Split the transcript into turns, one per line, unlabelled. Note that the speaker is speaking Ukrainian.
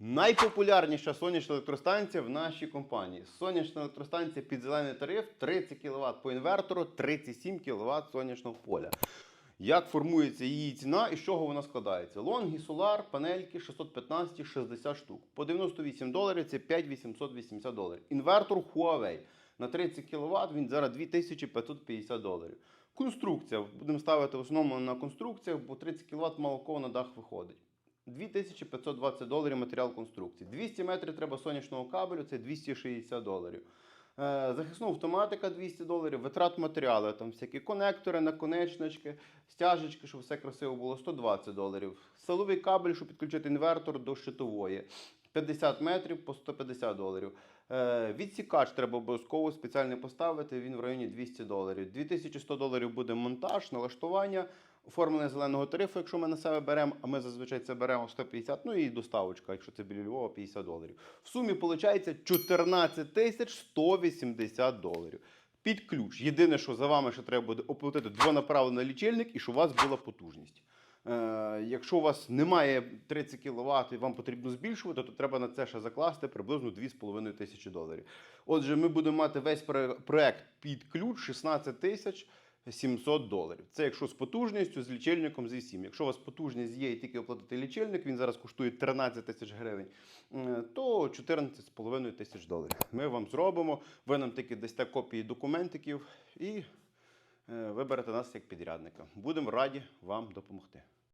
Найпопулярніша сонячна електростанція в нашій компанії. Сонячна електростанція під зелений тариф 30 кВт по інвертору, 37 кВт сонячного поля. Як формується її ціна і з чого вона складається? Лонгі, солар, панельки 615 60 штук. По 98 доларів це 5880 доларів. Інвертор Huawei на 30 кВт він зараз 2550 доларів. Конструкція. Будемо ставити в основному на конструкціях, бо 30 кВт мало кого на дах виходить. 2520 доларів матеріал конструкції. 200 метрів треба сонячного кабелю, це 260 доларів. Е, Захисна автоматика 200 доларів, витрат матеріалу, там всякі конектори, наконечнички, стяжечки, щоб все красиво було 120 доларів. Силовий кабель, щоб підключити інвертор до щитової. 50 метрів по 150 доларів. Е, відсікач треба обов'язково спеціально поставити, він в районі 200 доларів. 2100 доларів буде монтаж, налаштування, оформлення зеленого тарифу, якщо ми на себе беремо, а ми зазвичай це беремо 150, ну і доставочка, якщо це біля Львова, 50 доларів. В сумі виходить 14 тисяч 180 доларів. Під ключ. Єдине, що за вами ще треба буде оплатити двонаправлений лічильник і щоб у вас була потужність. Е, якщо у вас немає 30 кВт і вам потрібно збільшувати, то треба на це ще закласти приблизно 2,5 тисячі доларів. Отже, ми будемо мати весь про- проект під ключ 16 тисяч 700 доларів. Це якщо з потужністю, з лічильником зі 7. Якщо у вас потужність є і тільки оплатити лічильник, він зараз коштує 13 тисяч гривень, то 14,5 тисяч доларів. Ми вам зробимо, ви нам тільки дасте копії документиків і е, виберете нас як підрядника. Будемо раді вам допомогти.